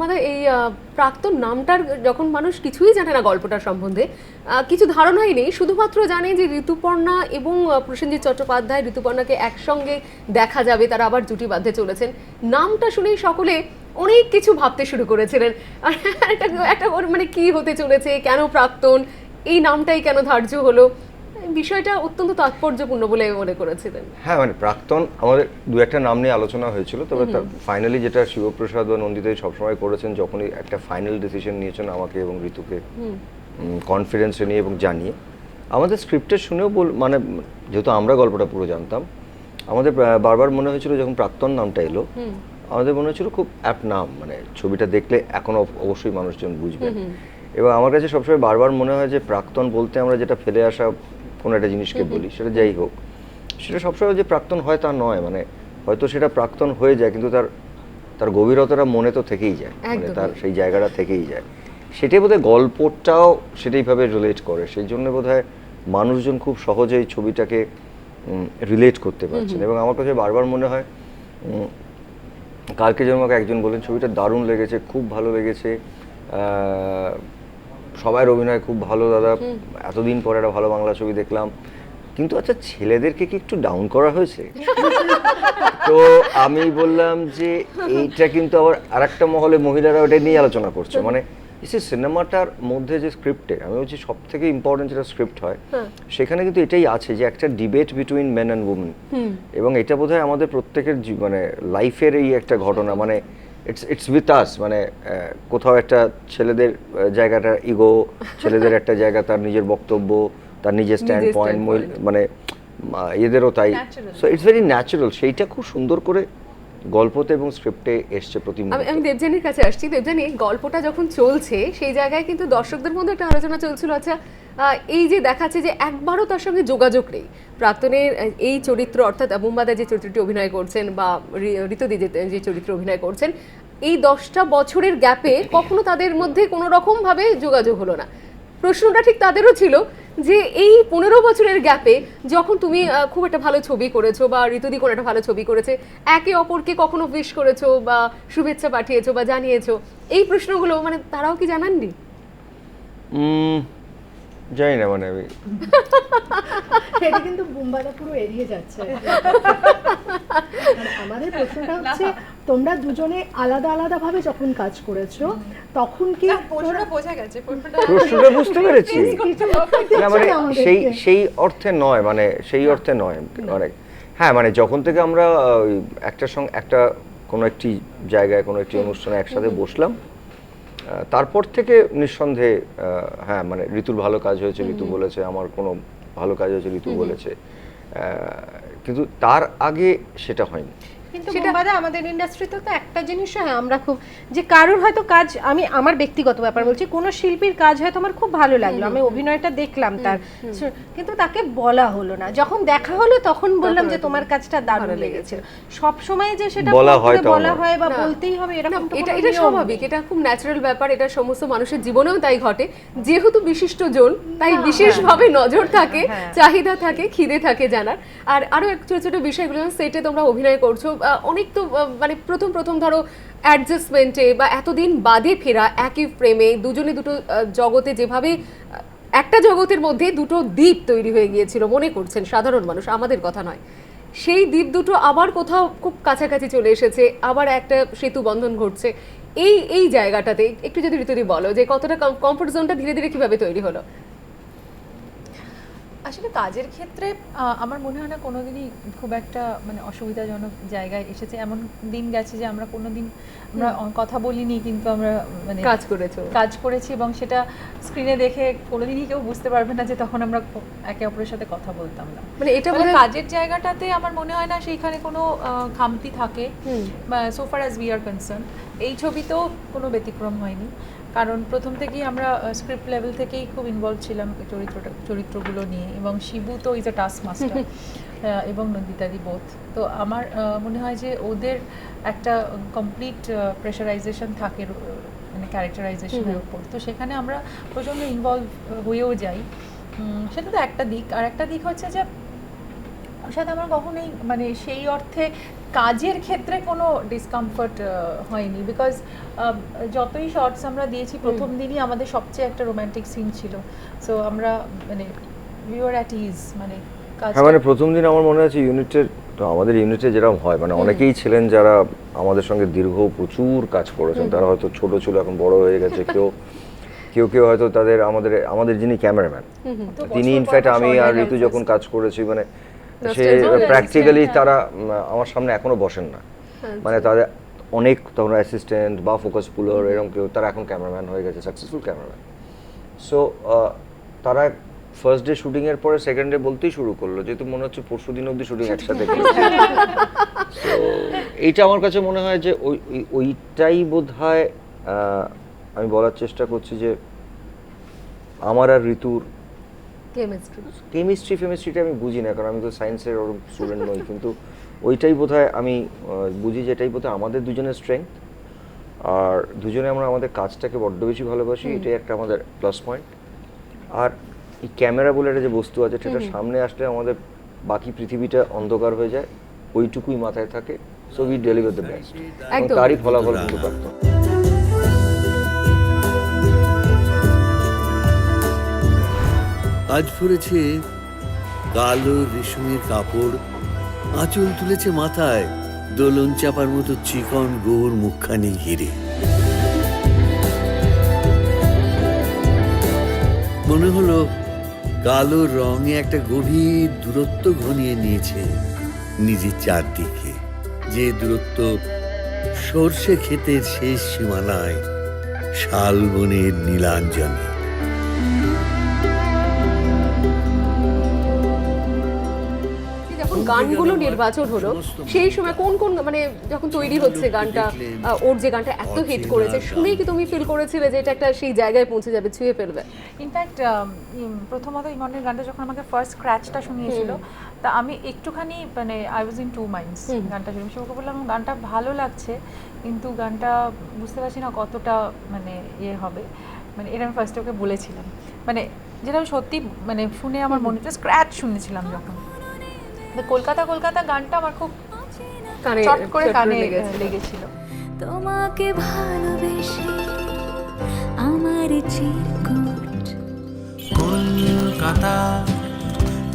বোমাদা এই প্রাক্তন নামটার যখন মানুষ কিছুই জানে না গল্পটার সম্বন্ধে কিছু ধারণাই নেই। শুধুমাত্র জানে যে ঋতুপর্ণা এবং প্রসেনজিৎ চট্টোপাধ্যায় ঋতুপর্ণাকে একসঙ্গে দেখা যাবে, তারা আবার জুটি বাঁধতে চলেছেন। নামটা শুনেই সকলে অনেক কিছু ভাবতে শুরু করেছিলেন। একটা একটা মানে কি হতে চলেছে, কেন প্রাক্তন, এই নামটাই কেন ধার্য হলো? বিষয়টা অত্যন্ত তাৎপর্যপূর্ণ বলে মনে করেছিলেন। হ্যাঁ মানে প্রাক্তন আমাদের দু একটা নাম নিয়ে আলোচনা হয়েছিল তবে ফাইনালি যেটা শিবপ্রসাদ বা নন্দিতাই সবসময় করেছেন যখনই একটা ফাইনাল ডিসিশন নিয়েছেন আমাকে এবং ঋতুকে কনফিডেন্সে নিয়ে এবং জানিয়ে। আমাদের স্ক্রিপ্টে শুনেও বল মানে যেহেতু আমরা গল্পটা পুরো জানতাম আমাদের বারবার মনে হয়েছিল যখন প্রাক্তন নামটা এলো আমাদের মনে হয়েছিল খুব অ্যাপ নাম মানে ছবিটা দেখলে এখন অবশ্যই মানুষজন বুঝবেন। এবং আমার কাছে সবসময় বারবার মনে হয় যে প্রাক্তন বলতে আমরা যেটা ফেলে আসা কোনো একটা জিনিসকে বলি সেটা যাই হোক। সেটা সবসময় যে প্রাক্তন হয় তা নয় মানে হয়তো সেটা প্রাক্তন হয়ে যায় কিন্তু তার তার গভীরতাটা মনে তো থেকেই যায় মানে তার সেই জায়গাটা থেকেই যায়। সেটাই বোধহয় গল্পটাও সেটাইভাবে রিলেট করে সেই জন্য বোধহয় মানুষজন খুব সহজেই ছবিটাকে রিলেট করতে পারছেন। এবং আমার কাছে বারবার মনে হয় কালকে যেমন আমাকে একজন বললেন ছবিটা দারুণ লেগেছে খুব ভালো লেগেছে সবাই অভিনয় খুব ভালো দাদা। এতদিন পরে একটা ভালো বাংলা ছবি দেখলাম। কিন্তু আচ্ছা ছেলেদেরকে কি একটু ডাউন করা হয়েছে? তো আমি বললাম যে এইটা কিন্তু আবার আরেকটা মহলে মহিলারা ওটা নিয়ে আলোচনা করছে। মানে সে সিনেমাটার মধ্যে যে স্ক্রিপ্টে আমি বলছি সব থেকে ইম্পর্টেন্ট যেটা স্ক্রিপ্ট হয় সেখানে কিন্তু এটাই আছে যে একটা debate between men and women এবং এটা বোধহয় আমাদের প্রত্যেকের মানে লাইফের এই একটা ঘটনা। মানে ইটস ইটস উইথ আস মানে কোথাও একটা ছেলেদের জায়গাটা ইগো ছেলেদের একটা জায়গা তার নিজের বক্তব্য তার নিজের স্ট্যান্ড পয়েন্ট মানে এদেরও তাই। সো ইটস ভেরি ন্যাচারাল সেইটা খুব সুন্দর করে গল্পতে এবং স্ক্রিপ্টে এসছে প্রতি আমি দেবজানির কাছে আসছি। দেবজানি গল্পটা যখন চলছে সেই জায়গায় কিন্তু দর্শকদের মধ্যে একটা আলোচনা চলছিল। আচ্ছা এই যে দেখাচ্ছে যে একবারও তার সঙ্গে যোগাযোগ নেই। প্রাক্তনের এই চরিত্র অর্থাৎ মুম্বাদা যে চরিত্রটি অভিনয় করছেন বা ঋতুদি যে চরিত্র অভিনয় করছেন এই দশটা বছরের গ্যাপে কখনো তাদের মধ্যে কোনো রকম ভাবে যোগাযোগ হলো না। প্রশ্নটা ঠিক তাদেরও ছিল যে এই পনেরো বছরের গ্যাপে যখন তুমি খুব একটা ভালো ছবি করেছ বা ঋতুদি কোনো একটা ভালো ছবি করেছে, একে অপরকে কখনো উইশ করেছ বা শুভেচ্ছা পাঠিয়েছো বা জানিয়েছো? এই প্রশ্নগুলো মানে তারাও কি জানাননি? জানি না মানে আমি। এটা কিন্তু বুম্বাদা পুরো এড়িয়ে যাচ্ছে। আমাদের প্রশ্নটা হচ্ছে তোমরা দুজনে আলাদা আলাদা ভাবে যখন কাজ করেছ তখন কি প্রশ্নটা বোঝা গেছে প্রশ্নটা প্রশ্নটা বুঝতে পেরেছি। না মানে সেই সেই অর্থে নয় মানে সেই অর্থে নয় মানে হ্যাঁ মানে যখন থেকে আমরা একটার সঙ্গে একটা কোনো একটি জায়গায় কোনো একটি অনুষ্ঠানে একসাথে বসলাম আহ, তারপর থেকে নিঃসন্দেহে হ্যাঁ মানে ঋতুর ভালো কাজ হয়েছে ঋতু বলেছে আমার কোনো ভালো কাজ হয়েছে ঋতু বলেছে। কিন্তু তার আগে সেটা হয়নি। কিন্তু সেটা- আমাদের ইন্ডাস্ট্রিতে তো একটা জিনিস হ্যাঁ আমরা খুব যে কারোর হয়তো কাজ আমি আমার ব্যক্তিগত ব্যাপার বলছি কোন শিল্পীর কাজ হয়তো আমার খুব ভালো লাগল। আমি অভিনয়টা দেখলাম তার। কিন্তু তাকে বলা হলো না। যখন দেখা হলো তখন বললাম যে তোমার কাজটা দারুণ ভালো লেগেছে। সব সময় যে সেটা বলা হয় বলা হয় বা বলতেই হবে এরকম এটা এটা স্বাভাবিক এটা খুব ন্যাচারাল ব্যাপার এটা সমস্ত মানুষের জীবনেও তাই ঘটে। যেহেতু বিশিষ্ট জন তাই বিশেষভাবে নজর থাকে হ্যাঁ। চাহিদা থাকে খিদে থাকে জানার। আর আরও এক ছোট ছোট বিষয়গুলো সেটে তোমরা অভিনয় করছ অনেক তো মানে প্রথম প্রথম ধরো অ্যাডজাস্টমেন্টে বা এতদিন বাদে ফেরা একই ফ্রেমে দুজনে দুটো জগতে যেভাবে একটা জগতের মধ্যে দুটো দ্বীপ তৈরি হয়ে গিয়েছিল, মনে করছেন সাধারণ মানুষ, আমাদের কথা নয়। সেই দ্বীপ দুটো আবার কোথাও খুব কাছাকাছি চলে এসেছে, আবার একটা সেতু বন্ধন ঘটছে। এই এই জায়গাটাতে, একটু যদি ঋতুদি বলো যে কতটা কমফোর্ট জোনটা ধীরে ধীরে কীভাবে তৈরি হলো? আসলে কাজের ক্ষেত্রে আমার মনে হয় না কোনোদিনই খুব একটা মানে অসুবিধাজনক জায়গায় এসেছে। এমন দিন গেছে যে আমরা কোনোদিন আমরা কথা বলিনি কিন্তু আমরা মানে কাজ করেছ। কাজ করেছি এবং সেটা স্ক্রিনে দেখে কোনোদিনই কেউ বুঝতে পারবে না যে তখন আমরা একে অপরের সাথে কথা বলতাম না। মানে এটা মানে কাজের জায়গাটাতে আমার মনে হয় না সেইখানে কোনো খামতি থাকে। হুম। সোফার অ্যাজ উই আর কনসার্ন এই ছবিতেও কোনো ব্যতিক্রম হয়নি। কারণ প্রথম থেকেই আমরা স্ক্রিপ্ট লেভেল থেকেই খুব ইনভলভ ছিলাম চরিত্রটা চরিত্রগুলো নিয়ে এবং শিবু তো ইজ আ টাস্ক মাস্টার এবং নন্দিতাদি বোধ তো আমার মনে হয় যে ওদের একটা কমপ্লিট প্রেশারাইজেশন থাকে মানে ক্যারেক্টারাইজেশনের উপর। তো সেখানে আমরা প্রচণ্ড ইনভলভ হয়েও যাই। সেটা তো একটা দিক। আর একটা দিক হচ্ছে যে সাথে আমার কখনোই মানে সেই অর্থে কাজের ক্ষেত্রে কোনো ডিসকমফর্ট হয়নি বিকজ যতই শর্টস আমরা দিয়েছি প্রথম দিনই আমাদের সবচেয়ে একটা রোমান্টিক সিন ছিল। সো আমরা মানে উই আর অ্যাট ইজ মানে হ্যাঁ মানে প্রথম দিন আমার মনে আছে ইউনিটের তো আমাদের ইউনিটে যেরকম হয় মানে অনেকেই ছিলেন যারা আমাদের সঙ্গে দীর্ঘ প্রচুর কাজ করেছেন। তারা হয়তো ছোট ছিল এখন বড় হয়ে গেছে। কেউ কেউ কেউ হয়তো তাদের আমাদের আমাদের যিনি ক্যামেরাম্যান তিনি ইনফ্যাক্ট আমি আর ঋতু যখন কাজ করেছি মানে সে প্র্যাকটিক্যালি। তারা আমার সামনে এখনও বসেন না। মানে তাদের অনেক তখন অ্যাসিস্ট্যান্ট বা ফোকাস পুলার এরকম কেউ তারা এখন ক্যামেরাম্যান হয়ে গেছে সাকসেসফুল ক্যামেরাম্যান সো তারা ফার্স্ট ডে শুটিং এর পরে সেকেন্ড ডে বলতেই শুরু করল যেহেতু মনে হচ্ছে পরশু দিন অবধি শুটিং একসাথে তো এইটা আমার কাছে মনে হয় যে ওই ওই- ওইটাই বোধ হয় আমি বলার চেষ্টা করছি যে আমার আর ঋতুর কেমিস্ট্রি কেমিস্ট্রি ফেমিস্ট্রিটা আমি বুঝি না কারণ আমি তো সায়েন্সের ওর স্টুডেন্ট নই কিন্তু ওইটাই বোধহয় আমি বুঝি যে এটাই বোধহয় আমাদের দুজনের স্ট্রেংথ আর দুজনে আমরা আমাদের কাজটাকে বড্ড বেশি ভালোবাসি এটাই একটা আমাদের প্লাস পয়েন্ট আর এই ক্যামেরা বলে একটা যে বস্তু আছে সেটা সামনে আসলে আমাদের বাকি পৃথিবীটা অন্ধকার হয়ে যায় ওইটুকুই মাথায় থাকে so we deliver the best তারই ফলাফল কিন্তু প্রাপ্ত। আজ পরেছে কালো রেশমের কাপড়, আঁচল তুলেছে মাথায় দোলন চাপার মতো চিকন গোর মুখখানি ঘিরে। মনে হলো কালো রঙে একটা গভীর দূরত্ব ঘনিয়ে নিয়েছে নিজের চারদিকে, যে দূরত্ব সর্ষে ক্ষেতের শেষ সীমানায় শালবনের নীলাঞ্জনে। যখন গানগুলো নির্বাচন হলো সেই সময় কোন কোন মানে যখন তৈরি হচ্ছে গানটা ওর যে গানটা এত হিট করেছে শুনেই কি তুমি ফিল করেছিলে যে এটা একটা সেই জায়গায় পৌঁছে যাবে ছুঁয়ে ফেলবে? ইনফ্যাক্ট প্রথমত ইমনের গানটা যখন আমাকে ফার্স্ট স্ক্র্যাচটা শুনিয়েছিল তা আমি একটুখানি মানে I was in two minds গানটা শুনে। ওকে বললাম গানটা ভালো লাগছে কিন্তু গানটা বুঝতে পারছি না কতটা মানে ইয়ে হবে। মানে এটা আমি ফার্স্টে ওকে বলেছিলাম। মানে যেটা আমি সত্যি মানে শুনে আমার মনে হচ্ছে স্ক্র্যাচ শুনেছিলাম যখন। কলকাতা কলকাতা গানটা আমার খুব কানে চট করে কানে লেগেছে। লেগেছিল। তোমাকে ভালোবেসে আমার চিরকুট। কলকাতা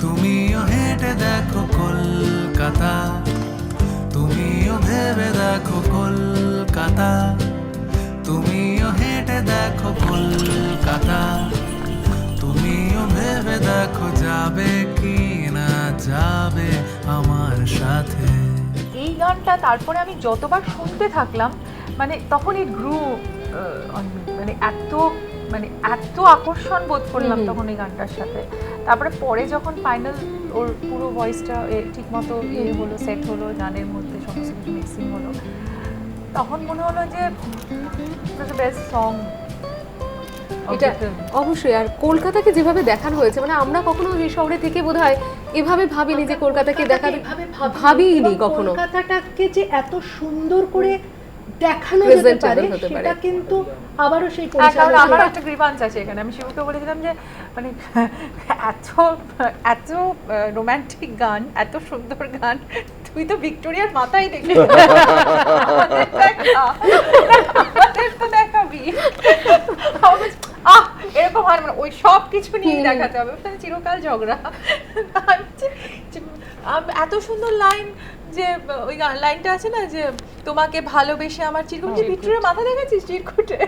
তুমিও হেঁটে দেখো কলকাতা। তুমিও ভেবে দেখো কলকাতা। তুমিও হেঁটে দেখো কলকাতা। গানটা তারপরে আমি যতবার শুনতে থাকলাম মানে তখন ইট গ্রু মানে এত মানে এত আকর্ষণ বোধ করলাম তখন এই গানটার সাথে। তারপরে পরে যখন ফাইনাল ওর পুরো ভয়েসটা ঠিক মতো ইয়ে হলো সেট হলো গানের মধ্যে সমস্ত কিছু মিক্সিং হলো তখন মনে হলো যে বেস্ট সং এটা অবশ্যই আর কলকাতাকে যেভাবে দেখানো হয়েছে মানে আমরা কখনো এই শহরে থেকে বোধহয় এভাবে ভাবিনি যে কলকাতাকে দেখাবে। ভাবিনি কখনো। কলকাতাটাকে যে এত সুন্দর করে দেখানো যেতে পারে সেটা কিন্তু আবারও সেই কারণ আমার একটা গ্রিভান্স আছে এখানে। আমি শিবুকে বলেছিলাম যে মানে এত এত রোমান্টিক গান এত সুন্দর গান তুই তো ভিক্টোরিয়ার মাথায় দেখলি আমাদের তো দেখাবি। আহ এরকম হয় মানে ওই সব কিছু নিয়ে দেখাতে হবে। চিরকাল ঝগড়া। আম, এত সুন্দর লাইন যে ওই লাইনটা আছে না যে তোমাকে ভালোবেসে আমার চিরকুট যে ভিক্টোরিয়া মাথা দেখাচ্ছিস চিরকুটে?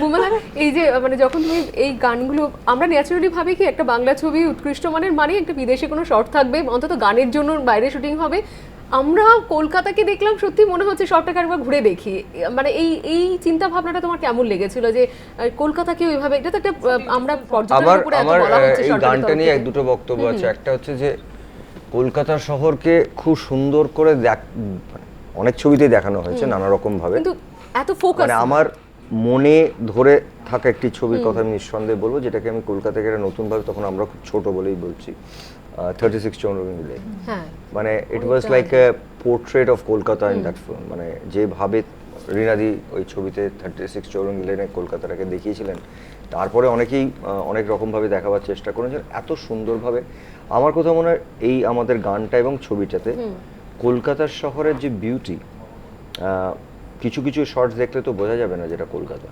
বুমলা এই যে মানে যখন তুমি এই গানগুলো আমরা ন্যাচারালি ভাবি কি একটা বাংলা ছবি উৎকৃষ্ট মানের মানে একটা বিদেশে কোনো শর্ট থাকবে অন্তত গানের জন্য বাইরে শুটিং হবে। আমরা কলকাতাকে দেখলাম সত্যি মনে হচ্ছে সবটাকে একবার ঘুরে দেখি। মানে এই এই চিন্তা ভাবনাটা তোমার কেমন লেগেছিল যে কলকাতাকে ওইভাবে এটা তো একটা আমরা পর্যটনের আমার উপরে এত বলা হচ্ছে এই গানটা নিয়ে এক দুটো বক্তব্য আছে। একটা হচ্ছে যে কলকাতা শহরকে খুব সুন্দর করে দেখ মানে অনেক ছবিতেই দেখানো হয়েছে নানা রকম ভাবে কিন্তু এত ফোকাস মানে আমার মনে ধরে থাকা একটি ছবির কথা আমি নিঃসন্দেহে বলব যেটাকে আমি কলকাতাকে একটা নতুনভাবে তখন আমরা খুব ছোট বলেই বলছি। থার্টি সিক্স লেক হ্যাঁ। মানে it was like a portrait of Kolkata in that film মানে যেভাবে রীনাদি ওই ছবিতে থার্টি সিক্স চৌরঙ্গি লেনে কলকাতাটাকে দেখিয়েছিলেন তারপরে অনেকেই অনেক রকমভাবে দেখাবার চেষ্টা করেছেন এত সুন্দরভাবে। আমার কথা মনে হয় এই আমাদের গানটা এবং ছবিটাতে কলকাতার শহরের যে বিউটি কিছু কিছু শর্টস দেখলে তো বোঝা যাবে না যেটা কলকাতা।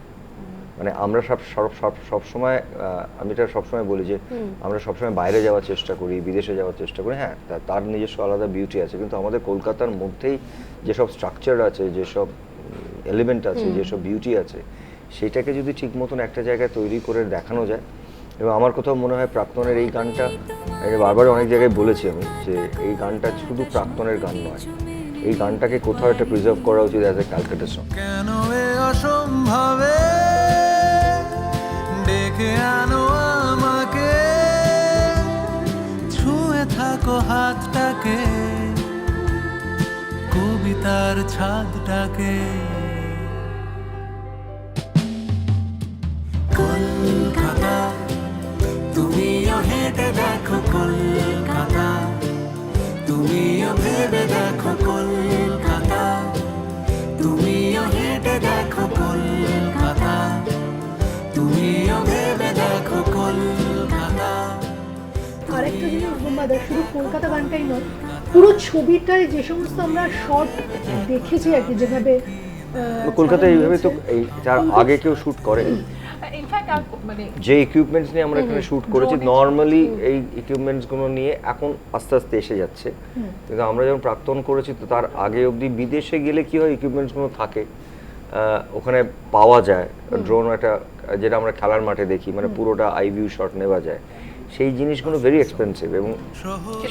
মানে আমরা সব সব সব সবসময় আমি এটা সবসময় বলি যে আমরা সবসময় বাইরে যাওয়ার চেষ্টা করি বিদেশে যাওয়ার চেষ্টা করি হ্যাঁ তা- তার নিজস্ব আলাদা বিউটি আছে। কিন্তু আমাদের কলকাতার মধ্যেই যেসব স্ট্রাকচার আছে যেসব এলিমেন্ট আছে যেসব বিউটি আছে সেটাকে যদি ঠিক মতন একটা জায়গায় তৈরি করে দেখানো যায় এবং আমার কোথাও মনে হয় প্রাক্তনের এই গানটা বারবার অনেক জায়গায় বলেছি আমি যে এই গানটা শুধু প্রাক্তনের গান নয় এই গানটাকে কোথাও একটা প্রিজার্ভ করা উচিত অ্যাজ এ ক্যালকাটা সং কেন অসম্ভবে? ডেকে আনো আমাকে। ছুঁয়ে থাকো হাতটাকে, কবিতার ছাদটাকে। কলকাতা, তুমিও হেঁটে দেখো কলকাতা, তুমিও ভেবে দেখো কলকাতা। জিনিস বোম্বাদা শুধু কলকাতা গানটাই নয় পুরো ছবিটায় যে সমস্ত আমরা শর্ট দেখেছি আর কি যেভাবে কলকাতায় এইভাবে তো। এই তার আগে কেউ শুট করে। মানে যে ইকুইপমেন্টস নিয়ে আমরা এখানে শুট করেছি নর্মালি এই ইকুইপমেন্টসগুলো নিয়ে এখন আস্তে আস্তে এসে যাচ্ছে। কিন্তু আমরা যখন প্রাক্তন করেছি তো তার আগে অবধি বিদেশে গেলে কি হয় ইকুইপমেন্টসগুলো থাকে ওখানে পাওয়া যায়। ড্রোন একটা যেটা আমরা খেলার মাঠে দেখি মানে পুরোটা আই ভিউ শট নেওয়া যায়। সেই জিনিসগুলো ভেরি এক্সপেন্সিভ এবং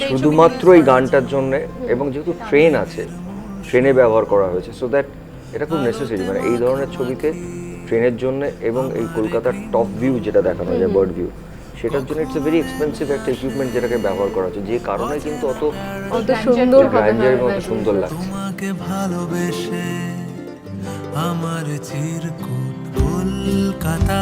শুধুমাত্র এই গানটার জন্য এবং যেহেতু ট্রেন আছে ট্রেনে ব্যবহার করা হয়েছে সো দ্যাট এটা খুব নেসেসারি মানে এই ধরনের ছবিতে ট্রেনের জন্য এবং এই কলকাতার টপ ভিউ যেটা দেখানো যায় বার্ড ভিউ সেটার জন্য ইটস এ ভেরি এক্সপেন্সিভ একটা ইকুইপমেন্ট যেটাকে ব্যবহার করা হচ্ছে যে কারণে কিন্তু অত অত সুন্দর হবে গ্র্যান্ডারের মতো সুন্দর লাগছে। তোমাকে ভালোবেসে আমার চিরকুট কলকাতা